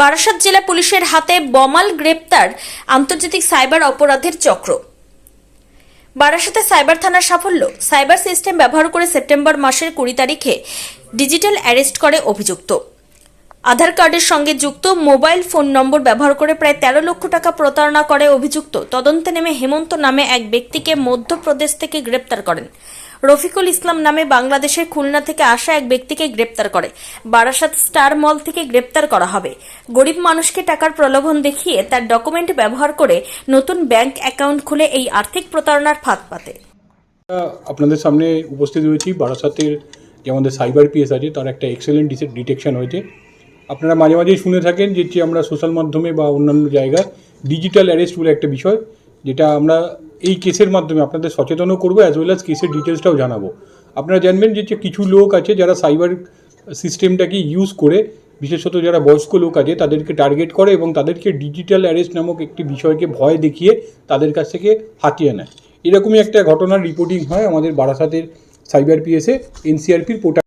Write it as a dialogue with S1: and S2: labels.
S1: বারাসাত জেলা পুলিশের হাতে বমাল গ্রেপ্তার আন্তর্জাতিক সাইবার অপরাধের চক্র। বারাসাতে সাইবার থানার সাফল্য, সাইবার সিস্টেম ব্যবহার করে সেপ্টেম্বর মাসের কুড়ি তারিখে ডিজিটাল অ্যারেস্ট করে অভিযুক্ত। আধার কার্ডের সঙ্গে যুক্ত মোবাইল ফোন নম্বর ব্যবহার করে প্রায় তেরো লক্ষ টাকা প্রতারণা করে অভিযুক্ত। তদন্তে নেমে হেমন্ত নামে এক ব্যক্তিকে মধ্যপ্রদেশ থেকে গ্রেপ্তার করেন। রফিকুল ইসলাম নামে বাংলাদেশের খুলনা থেকে আসা এক ব্যক্তিকে গ্রেপ্তার করে। বারাসাত স্টার মল থেকে গ্রেপ্তার করা হবে। গরিব মানুষকে টাকার প্রলোভন দেখিয়ে তার ডকুমেন্ট ব্যবহার করে নতুন ব্যাংক অ্যাকাউন্ট খুলে এই আর্থিক প্রতারণার ফাঁদ পাতে।
S2: আপনাদের সামনে উপস্থিত হয়েছি। বারাসাতের যে আমাদের সাইবার পিএস আছে, তার একটা এক্সেলেন্ট ডিটেকশন হয়েছে। আপনারা মাঝে মাঝেই শুনে থাকেন যে যে আমরা সোশ্যাল মাধ্যমে বা অন্যান্য জায়গায় ডিজিটাল অ্যারেস্ট বলে একটা বিষয়, যেটা আমরা এই কেসের মাধ্যমে আপনাদের সচেতনও করব অ্যাজ ওয়েল অ্যাজ কেসের ডিটেলসটাও জানাব। আপনারা জানবেন যে কিছু লোক আছে যারা সাইবার সিস্টেমটাকে ইউজ করে, বিশেষত যারা বয়স্ক লোক আছে, তাদেরকে টার্গেট করে এবং তাদেরকে ডিজিটাল অ্যারেস্ট নামক একটি বিষয়কে ভয় দেখিয়ে তাদের কাছ থেকে হাতিয়ে নেয়। এরকমই একটা ঘটনার রিপোর্টিং হয় আমাদের বারাসাতের সাইবার পিএসে এনসিআরপির পোর্টাল।